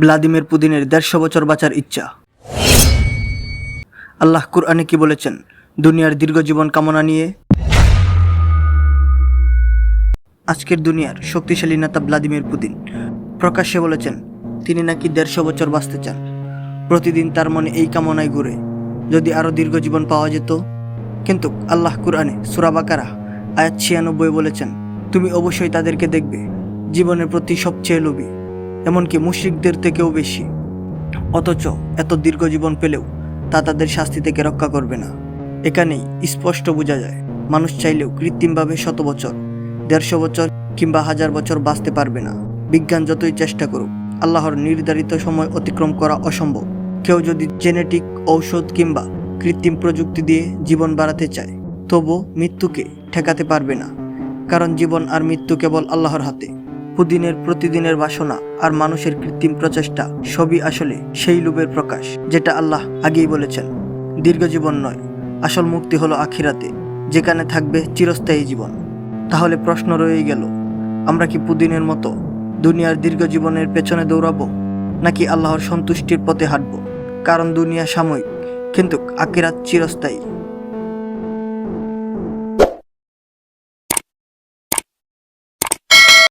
Vladimir পুতিনের দেড়শো বছর বাঁচার ইচ্ছা। আল্লাহ কুরআনে কি বলেছেন? দুনিয়ার দীর্ঘ জীবন কামনা নিয়ে। আজকের দুনিয়ার শক্তিশালী নেতা ভ্লাদিমির পুতিন প্রকাশ্যে বলেছেন, তিনি নাকি দেড়শো বছর বাঁচতে চান। প্রতিদিন তার মনে এই কামনায় ঘুরে, যদি আরও দীর্ঘ জীবন পাওয়া যেত। কিন্তু আল্লাহ কুরআনে সুরাবাকারা আয়াত ছিয়ানব্বই বলেছেন, তুমি অবশ্যই তাদেরকে দেখবে, জীবনের প্রতি সবচেয়ে লোভী। এমনকি মুশরিকদের থেকেও বেশি। অথচ এত দীর্ঘ জীবন পেলেও তা তাদের শাস্তি থেকে রক্ষা করবে না। এখানেই স্পষ্ট বোঝা যায়, মানুষ চাইলেও কৃত্রিমভাবে শত বছর, দেড়শো বছর কিংবা হাজার বছর বাঁচতে পারবে না। বিজ্ঞান যতই চেষ্টা করুক, আল্লাহর নির্ধারিত সময় অতিক্রম করা অসম্ভব। কেউ যদি জেনেটিক ঔষধ কিংবা কৃত্রিম প্রযুক্তি দিয়ে জীবন বাড়াতে চায় তবু মৃত্যুকে ঠেকাতে পারবে না, কারণ জীবন আর মৃত্যু কেবল আল্লাহর হাতে। পুদিনের প্রতিদিনের বাসনা আর মানুষের কৃত্রিম প্রচেষ্টা সবই আসলে সেই লোভের প্রকাশ, যেটা আল্লাহ আগেই বলেছেন। দীর্ঘ জীবন নয়, আসল মুক্তি হলো আখিরাতে, যেখানে থাকবে চিরস্থায়ী জীবন। তাহলে প্রশ্ন রয়ে গেল, আমরা কি পুদিনের মতো দুনিয়ার দীর্ঘ জীবনের পেছনে দৌড়াবো, নাকি আল্লাহর সন্তুষ্টির পথে হাঁটবো? কারণ দুনিয়া সাময়িক, কিন্তু আকিরাত চিরস্থায়ী।